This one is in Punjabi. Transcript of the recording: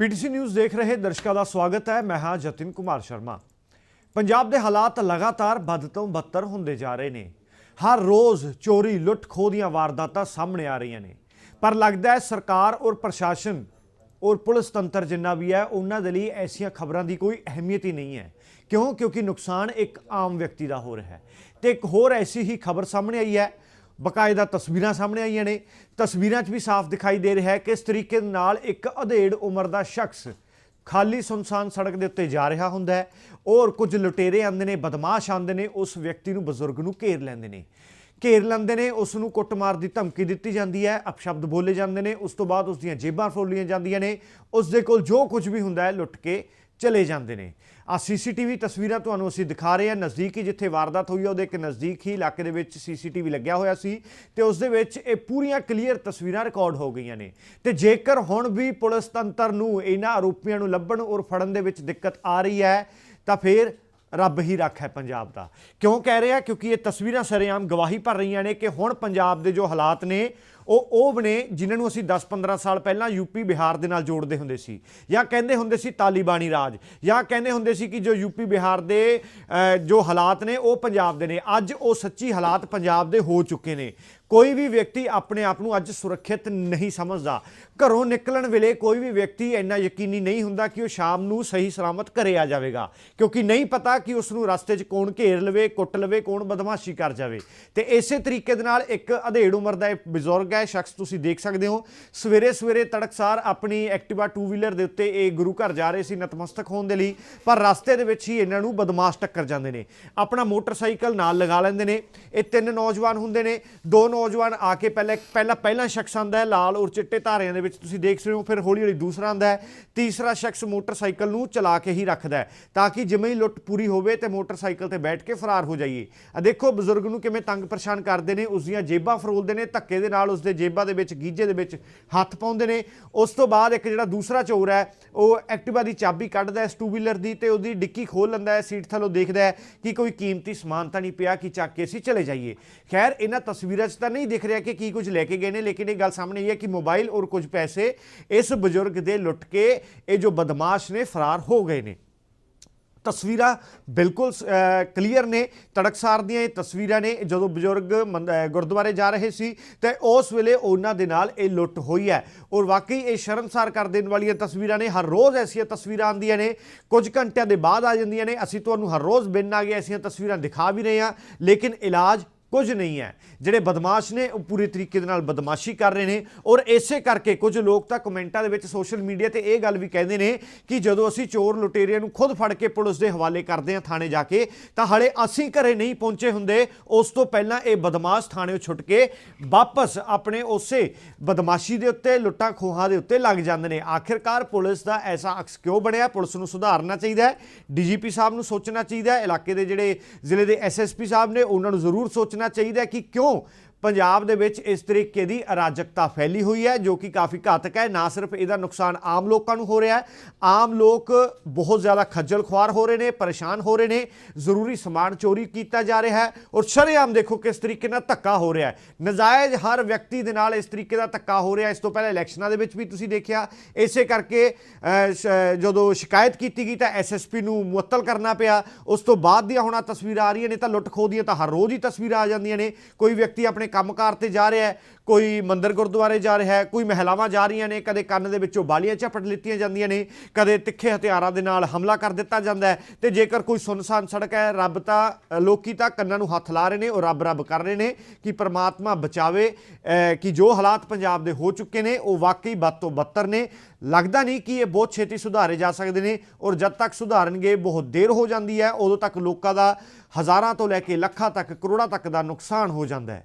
ਪੀਟੀਸੀ ਨਿਊਜ਼ ਦੇਖ ਰਹੇ ਦਰਸ਼ਕਾਂ ਦਾ ਸਵਾਗਤ ਹੈ। ਮੈਂ ਹਾਂ ਜਤਿਨ ਕੁਮਾਰ ਸ਼ਰਮਾ। ਪੰਜਾਬ ਦੇ ਹਾਲਾਤ ਲਗਾਤਾਰ ਬਦ ਤੋਂ ਬੱਤਰ ਹੁੰਦੇ ਜਾ ਰਹੇ ਨੇ। ਹਰ ਰੋਜ਼ ਚੋਰੀ, ਲੁੱਟ ਖੋਹ ਦੀਆਂ ਵਾਰਦਾਤਾਂ ਸਾਹਮਣੇ ਆ ਰਹੀਆਂ ਨੇ। ਪਰ ਲੱਗਦਾ ਹੈ ਸਰਕਾਰ ਔਰ ਪ੍ਰਸ਼ਾਸਨ ਔਰ ਪੁਲਿਸ ਤੰਤਰ ਜਿੰਨਾ ਵੀ ਹੈ, ਉਹਨਾਂ ਦੇ ਲਈ ਐਸੀਆਂ ਖਬਰਾਂ ਦੀ ਕੋਈ ਅਹਿਮੀਅਤ ਹੀ ਨਹੀਂ ਹੈ। ਕਿਉਂ? ਕਿਉਂਕਿ ਨੁਕਸਾਨ ਇੱਕ ਆਮ ਵਿਅਕਤੀ ਦਾ ਹੋ ਰਿਹਾ ਹੈ। ਤੇ ਇੱਕ ਹੋਰ ਐਸੀ ਹੀ ਖਬਰ ਸਾਹਮਣੇ ਆਈ ਹੈ। ਬਕਾਇਦਾ ਤਸਵੀਰਾਂ ਸਾਹਮਣੇ ਆਈਆਂ ਨੇ। ਤਸਵੀਰਾਂ 'ਚ ਵੀ ਸਾਫ਼ ਦਿਖਾਈ ਦੇ ਰਿਹਾ ਹੈ ਕਿ ਇਸ ਤਰੀਕੇ ਨਾਲ ਇੱਕ ਅਧੇੜ ਉਮਰ ਦਾ ਸ਼ਖਸ ਖਾਲੀ ਸੁਨਸਾਨ ਸੜਕ ਦੇ ਉੱਤੇ ਜਾ ਰਿਹਾ ਹੁੰਦਾ ਹੈ। ਔਰ ਕੁਝ ਲੁਟੇਰੇ ਆਉਂਦੇ ਨੇ, ਬਦਮਾਸ਼ ਆਉਂਦੇ ਨੇ, ਉਸ ਵਿਅਕਤੀ ਨੂੰ ਬਜ਼ੁਰਗ ਨੂੰ ਘੇਰ ਲੈਂਦੇ ਨੇ। ਘੇਰ ਲੈਂਦੇ ਨੇ, ਉਸ ਨੂੰ ਕੁੱਟਮਾਰ ਦੀ ਧਮਕੀ ਦਿੱਤੀ ਜਾਂਦੀ ਹੈ, ਅਪਸ਼ਬਦ ਬੋਲੇ ਜਾਂਦੇ ਨੇ, ਉਸ ਤੋਂ ਬਾਅਦ ਉਸ ਦੀਆਂ ਜੇਬਾਂ ਫੋਲੀਆਂ ਜਾਂਦੀਆਂ ਨੇ, ਉਸ ਦੇ ਕੋਲ ਜੋ ਕੁਝ ਵੀ ਹੁੰਦਾ ਹੈ, ਲੁੱਟ ਕੇ ਚਲੇ ਜਾਂਦੇ ਨੇ। ਆ ਸੀਸੀਟੀਵੀ ਤਸਵੀਰਾਂ ਤੁਹਾਨੂੰ ਅਸੀਂ ਦਿਖਾ ਰਹੇ ਹਾਂ। ਨਜ਼ਦੀਕ ਹੀ ਜਿੱਥੇ ਵਾਰਦਾਤ ਹੋਈ ਹੈ ਉਹਦੇ ਇੱਕ ਨਜ਼ਦੀਕ ਹੀ ਇਲਾਕੇ ਦੇ ਵਿੱਚ ਸੀਸੀਟੀਵੀ ਲੱਗਿਆ ਹੋਇਆ ਸੀ ਤੇ ਉਸ ਦੇ ਵਿੱਚ ਇਹ ਪੂਰੀਆਂ ਕਲੀਅਰ ਤਸਵੀਰਾਂ ਰਿਕਾਰਡ ਹੋ ਗਈਆਂ ਨੇ। ਤੇ ਜੇਕਰ ਹੁਣ ਵੀ ਪੁਲਿਸ ਤੰਤਰ ਨੂੰ ਇਹਨਾਂ ਆਰੋਪੀਆਂ ਨੂੰ ਲੱਭਣ ਔਰ ਫੜਨ ਦੇ ਵਿੱਚ ਦਿੱਕਤ ਆ ਰਹੀ ਹੈ, ਤਾਂ ਫਿਰ ਰੱਬ ਹੀ ਰੱਖ ਹੈ ਪੰਜਾਬ ਦਾ। ਕਿਉਂ ਕਹਿ ਰਿਹਾ? ਕਿਉਂਕਿ ਇਹ ਤਸਵੀਰਾਂ ਸਰੇਆਮ ਗਵਾਹੀ ਭਰ ਰਹੀਆਂ ਨੇ ਕਿ ਹੁਣ ਪੰਜਾਬ ਦੇ ਜੋ ਹਾਲਾਤ ਨੇ ਉਹ ਉਹ ਨੇ ਜਿਨ੍ਹਾਂ ਨੂੰ ਅਸੀਂ 10-15 ਸਾਲ ਪਹਿਲਾਂ ਯੂਪੀ ਬਿਹਾਰ ਦੇ ਨਾਲ ਜੋੜਦੇ ਹੁੰਦੇ ਸੀ। ਜਾਂ ਕਹਿੰਦੇ ਹੁੰਦੇ ਸੀ ਤਾਲਿਬਾਨੀ ਰਾਜ। ਜਾਂ ਕਹਿੰਦੇ ਹੁੰਦੇ ਸੀ ਕਿ ਜੋ ਯੂਪੀ ਬਿਹਾਰ ਦੇ ਜੋ ਹਾਲਾਤ ਨੇ, ਉਹ ਪੰਜਾਬ ਦੇ ਨੇ। ਅੱਜ ਉਹ ਸੱਚੀ ਹਾਲਾਤ ਪੰਜਾਬ ਦੇ ਹੋ ਚੁੱਕੇ ਨੇ। ਕੋਈ ਵੀ ਵਿਅਕਤੀ ਆਪਣੇ ਆਪ ਨੂੰ ਅੱਜ ਸੁਰੱਖਿਅਤ ਨਹੀਂ ਸਮਝਦਾ। ਘਰੋਂ ਨਿਕਲਣ ਵੇਲੇ ਕੋਈ ਵੀ ਵਿਅਕਤੀ ਇੰਨਾ ਯਕੀਨੀ ਨਹੀਂ ਹੁੰਦਾ ਕਿ ਉਹ ਸ਼ਾਮ ਨੂੰ ਸਹੀ ਸਲਾਮਤ ਘਰੇ ਆ ਜਾਵੇਗਾ। ਕਿਉਂਕਿ ਨਹੀਂ ਪਤਾ ਕਿ ਉਸ ਨੂੰ ਰਸਤੇ 'ਚ ਕੌਣ ਘੇਰ ਲਵੇ, ਕੁੱਟ ਲਵੇ, ਕੌਣ ਬਦਮਾਸ਼ੀ ਕਰ ਜਾਵੇ। ਤੇ ਇਸੇ ਤਰੀਕੇ ਦੇ ਨਾਲ ਇੱਕ ਅਧੇੜ ਉਮਰ ਦਾ ਇਹ ਬਜ਼ੁਰਗ ਹੈ ਸ਼ਖਸ ਤੁਸੀਂ ਦੇਖ ਸਕਦੇ ਹੋ। ਸਵੇਰੇ ਸਵੇਰੇ ਤੜਕਸਾਰ ਆਪਣੀ ਐਕਟਿਵਾ ਟੂ ਵੀਲਰ ਦੇ ਉੱਤੇ ਇਹ ਗੁਰੂ ਘਰ ਜਾ ਰਹੇ ਸੀ ਨਤਮਸਤਕ ਹੋਣ ਦੇ ਲਈ, ਪਰ ਰਸਤੇ ਦੇ ਵਿੱਚ ਹੀ ਇਹਨਾਂ ਨੂੰ ਬਦਮਾਸ਼ ਟੱਕਰ ਜਾਂਦੇ ਨੇ। ਆਪਣਾ ਮੋਟਰਸਾਈਕਲ ਨਾਲ ਲਗਾ ਲੈਂਦੇ ਨੇ। ਇਹ ਤਿੰਨ ਨੌਜਵਾਨ ਹੁੰਦੇ ਨੇ। ਦੋ ਨੌਜਵਾਨ ਆ ਕੇ ਪਹਿਲਾਂ ਪਹਿਲਾ ਪਹਿਲਾ ਸ਼ਖਸ ਆਂਦਾ ਹੈ, ਲਾਲ ਔਰ ਚਿੱਟੇ ਧਾਰਿਆਂ ਦੇ ਵਿੱਚ ਤੁਸੀਂ ਦੇਖ ਸਕਦੇ ਹੋ। ਫਿਰ ਹੌਲੀ ਹੌਲੀ ਦੂਸਰਾ ਆਂਦਾ ਹੈ। ਤੀਸਰਾ ਸ਼ਖਸ ਮੋਟਰਸਾਈਕਲ ਨੂੰ ਚਲਾ ਕੇ ਹੀ ਰੱਖਦਾ ਹੈ, ਤਾਂ ਕਿ ਜਿਵੇਂ ਹੀ ਲੁੱਟ ਪੂਰੀ ਹੋਵੇ ਤੇ ਮੋਟਰਸਾਈਕਲ ਤੇ ਬੈਠ ਕੇ ਫਰਾਰ ਹੋ ਜਾਈਏ। ਆ ਦੇਖੋ, ਬਜ਼ੁਰਗ ਨੂੰ ਕਿਵੇਂ ਤੰਗ ਪਰੇਸ਼ਾਨ ਕਰਦੇ ਨੇ। ਉਸ ਦੀਆਂ ਜੇਬਾਂ ਫਰੋਲਦੇ ਨੇ, ਧੱਕੇ ਦੇ ਨਾਲ ਉਸ ਉਸ ਦੇ ਜੇਬਾਂ ਦੇ ਵਿੱਚ ਗੀਜੇ ਦੇ ਵਿੱਚ ਹੱਥ ਪਾਉਂਦੇ ਨੇ। ਉਸ ਤੋਂ ਬਾਅਦ ਇੱਕ ਜਿਹੜਾ ਦੂਸਰਾ ਚੋਰ ਹੈ, ਉਹ ਐਕਟਿਵਾ ਦੀ ਚਾਬੀ ਕੱਢਦਾ ਹੈ ਟੂ ਵੀਲਰ ਦੀ ਤੇ ਉਹਦੀ ਡਿੱਕੀ ਖੋਲ ਲੈਂਦਾ ਹੈ, ਸੀਟ ਥੱਲੋਂ ਦੇਖਦਾ ਹੈ ਕਿ ਕੋਈ ਕੀਮਤੀ ਸਮਾਨ ਤਾਂ ਨਹੀਂ ਪਿਆ, ਕਿ ਚੱਕ ਕੇ ਅਸੀਂ ਚਲੇ ਜਾਈਏ। ਖੈਰ, ਇਹਨਾਂ ਤਸਵੀਰਾਂ 'ਚ ਤਾਂ ਨਹੀਂ ਦਿਖ ਰਿਹਾ ਕਿ ਕੀ ਕੁਝ ਲੈ ਕੇ ਗਏ ਨੇ, ਲੇਕਿਨ ਇਹ ਗੱਲ ਸਾਹਮਣੇ ਇਹ ਹੈ ਕਿ ਮੋਬਾਈਲ ਔਰ ਕੁਝ ਪੈਸੇ ਇਸ ਬਜ਼ੁਰਗ ਦੇ ਲੁੱਟ ਕੇ ਇਹ ਜੋ ਬਦਮਾਸ਼ ਨੇ ਫਰਾਰ ਹੋ ਗਏ ਨੇ। ਤਸਵੀਰਾਂ ਬਿਲਕੁਲ ਕਲੀਅਰ ਨੇ। ਤੜਕਸਾਰ ਦੀਆਂ ਇਹ ਤਸਵੀਰਾਂ ਨੇ। ਜਦੋਂ ਬਜ਼ੁਰਗ ਮੰਦ- ਗੁਰਦੁਆਰੇ ਜਾ ਰਹੇ ਸੀ, ਤੇ ਉਸ ਵੇਲੇ ਉਹਨਾਂ ਦੇ ਨਾਲ ਇਹ ਲੁੱਟ ਹੋਈ ਹੈ। ਔਰ ਵਾਕਈ ਇਹ ਸ਼ਰਮਸਾਰ ਕਰ ਦੇਣ ਵਾਲੀਆਂ ਤਸਵੀਰਾਂ ਨੇ। ਹਰ ਰੋਜ਼ ਐਸੀਆਂ ਤਸਵੀਰਾਂ ਆਉਂਦੀਆਂ ਨੇ। ਕੁਝ ਘੰਟਿਆਂ ਦੇ ਬਾਅਦ ਆ ਜਾਂਦੀਆਂ ਨੇ। ਅਸੀਂ ਤੁਹਾਨੂੰ ਹਰ ਰੋਜ਼ ਬਿਨ ਆ ਗਏ ਐਸੀਆਂ ਤਸਵੀਰਾਂ ਦਿਖਾ ਵੀ ਰਹੇ ਹਾਂ। ਲੇਕਿਨ ਇਲਾਜ ਕੁਝ ਨਹੀਂ ਹੈ। ਜਿਹੜੇ ਬਦਮਾਸ਼ ਨੇ, ਉਹ ਪੂਰੇ ਤਰੀਕੇ ਦੇ ਨਾਲ ਬਦਮਾਸ਼ੀ ਕਰ ਰਹੇ ਨੇ ਔਰ ਇਸੇ ਕਰਕੇ ਕੁਝ ਲੋਕ ਤਾਂ ਕਮੈਂਟਾਂ ਦੇ ਵਿੱਚ ਸੋਸ਼ਲ ਮੀਡੀਆ ਤੇ ਇਹ ਗੱਲ ਵੀ ਕਹਿੰਦੇ ਨੇ ਕਿ ਜਦੋਂ ਅਸੀਂ ਚੋਰ ਲੁਟੇਰਿਆਂ ਨੂੰ ਖੁਦ ਫੜ ਕੇ ਪੁਲਿਸ ਦੇ ਹਵਾਲੇ ਕਰਦੇ ਹਾਂ ਥਾਣੇ ਜਾ ਕੇ, ਤਾਂ ਹਲੇ ਅਸੀਂ ਘਰੇ ਨਹੀਂ ਪਹੁੰਚੇ ਹੁੰਦੇ। ਉਸ ਤੋਂ ਪਹਿਲਾਂ ਇਹ ਬਦਮਾਸ਼ ਥਾਣੇੋਂ ਛੁੱਟ ਕੇ ਵਾਪਸ ਆਪਣੇ ਉਸੇ ਬਦਮਾਸ਼ੀ ਦੇ ਉੱਤੇ, ਲੁੱਟਾਂ ਖੋਹਾਂ ਦੇ ਉੱਤੇ ਲੱਗ ਜਾਂਦੇ ਨੇ। ਆਖਿਰਕਾਰ ਪੁਲਿਸ ਦਾ ਐਸਾ ਅਕਸ ਕਿਉਂ ਬਣਿਆ? ਪੁਲਿਸ ਨੂੰ ਸੁਧਾਰਨਾ ਚਾਹੀਦਾ ਹੈ। ਡੀਜੀਪੀ ਸਾਹਿਬ ਨੂੰ ਸੋਚਣਾ ਚਾਹੀਦਾ ਹੈ। ਇਲਾਕੇ ਦੇ ਜਿਹੜੇ ਜ਼ਿਲ੍ਹੇ ਦੇ ਐਸਐਸਪੀ ਸਾਹਿਬ ਨੇ, ਉਹਨਾਂ ਨੂੰ ਜ਼ਰੂਰ ਸੋਚਣਾ ਚਾਹੀਦਾ ਕਿ ਕਿਉਂ ਪੰਜਾਬ ਦੇ ਵਿੱਚ ਇਸ ਤਰੀਕੇ ਦੀ ਅਰਾਜਕਤਾ ਫੈਲੀ ਹੋਈ ਹੈ, ਜੋ ਕਿ ਕਾਫੀ ਘਾਤਕ ਹੈ। ਨਾ ਸਿਰਫ ਇਹਦਾ ਨੁਕਸਾਨ ਆਮ ਲੋਕਾਂ ਨੂੰ ਹੋ ਰਿਹਾ ਹੈ, ਆਮ ਲੋਕ ਬਹੁਤ ਜ਼ਿਆਦਾ ਖੱਜਲ ਖੁਆਰ ਹੋ ਰਹੇ ਨੇ, ਪਰੇਸ਼ਾਨ ਹੋ ਰਹੇ ਨੇ। ਜ਼ਰੂਰੀ ਸਮਾਨ ਚੋਰੀ ਕੀਤਾ ਜਾ ਰਿਹਾ ਹੈ ਔਰ ਸ਼ਰੇਆਮ ਦੇਖੋ ਕਿਸ ਤਰੀਕੇ ਨਾਲ ਧੱਕਾ ਹੋ ਰਿਹਾ ਹੈ। ਨਜਾਇਜ਼ ਹਰ ਵਿਅਕਤੀ ਦੇ ਨਾਲ ਇਸ ਤਰੀਕੇ ਦਾ ਧੱਕਾ ਹੋ ਰਿਹਾ ਇਸ ਤੋਂ ਪਹਿਲਾਂ ਇਲੈਕਸ਼ਨਾਂ ਦੇ ਵਿੱਚ ਵੀ ਤੁਸੀਂ ਦੇਖਿਆ, ਇਸੇ ਕਰਕੇ ਸ਼- ਜਦੋਂ ਸ਼ਿਕਾਇਤ ਕੀਤੀ ਗਈ ਤਾਂ ਐਸਐਸਪੀ ਨੂੰ ਮੁਅੱਤਲ ਕਰਨਾ ਪਿਆ। ਉਸ ਤੋਂ ਬਾਅਦ ਦੀਆਂ ਹੁਣ ਤਸਵੀਰਾਂ ਆ ਰਹੀਆਂ ਨੇ ਤਾਂ ਲੁੱਟ ਖੋਹ ਦੀਆਂ ਤਾਂ ਹਰ ਰੋਜ਼ ਹੀ ਤਸਵੀਰਾਂ ਆ ਜਾਂਦੀਆਂ ਨੇ। ਕੋਈ ਵਿਅਕਤੀ ਆਪਣੇ ਕੰਮਕਾਰ ਤੇ ਜਾ ਰਿਹਾ ਹੈ ਕੋਈ ਮੰਦਰ ਗੁਰਦੁਆਰੇ ਜਾ ਰਿਹਾ ਹੈ ਕੋਈ ਮਹਿਲਾਵਾਂ ਜਾ ਰਹੀਆਂ ਨੇ ਕਦੇ ਕੰਨ ਦੇ ਵਿੱਚੋਂ ਬਾਲੀਆਂ ਝਪਟ ਲਿੱਤੀਆਂ ਜਾਂਦੀਆਂ ਨੇ ਕਦੇ ਤਿੱਖੇ ਹਥਿਆਰਾਂ ਦੇ ਨਾਲ ਹਮਲਾ ਕਰ ਦਿੱਤਾ ਜਾਂਦਾ ਹੈ ਤੇ ਜੇਕਰ ਕੋਈ ਸੁਨਸਾਨ ਸੜਕ ਹੈ ਰੱਬ ਤਾਂ ਅ, ਲੋਕੀ ਤਾਂ ਕੰਨਾਂ ਨੂੰ ਹੱਥ ਲਾ ਰਹੇ ਨੇ ਉਹ ਰੱਬ ਰੱਬ ਕਰ ਰਹੇ ਨੇ ਕਿ ਪ੍ਰਮਾਤਮਾ ਬਚਾਵੇ ਕਿ ਜੋ ਹਾਲਾਤ ਪੰਜਾਬ ਦੇ ਹੋ ਚੁੱਕੇ ਨੇ ਉਹ ਵਾਕਈ ਬਦ ਤੋਂ ਬੱਤਰ ਨੇ। ਲੱਗਦਾ ਨਹੀਂ ਕਿ ਇਹ ਬਹੁਤ ਛੇਤੀ ਸੁਧਾਰੇ ਜਾ ਸਕਦੇ ਨੇ ਔਰ ਜਦ ਤੱਕ ਸੁਧਾਰਨਗੇ ਬਹੁਤ ਦੇਰ ਹੋ ਜਾਂਦੀ ਹੈ ਉਦੋਂ ਤੱਕ ਲੋਕਾਂ ਦਾ ਹਜ਼ਾਰਾਂ ਤੋਂ ਲੈ ਕੇ ਲੱਖਾਂ ਤੱਕ ਕਰੋੜਾਂ ਤੱਕ ਦਾ ਨੁਕਸਾਨ ਹੋ ਜਾਂਦਾ ਹੈ।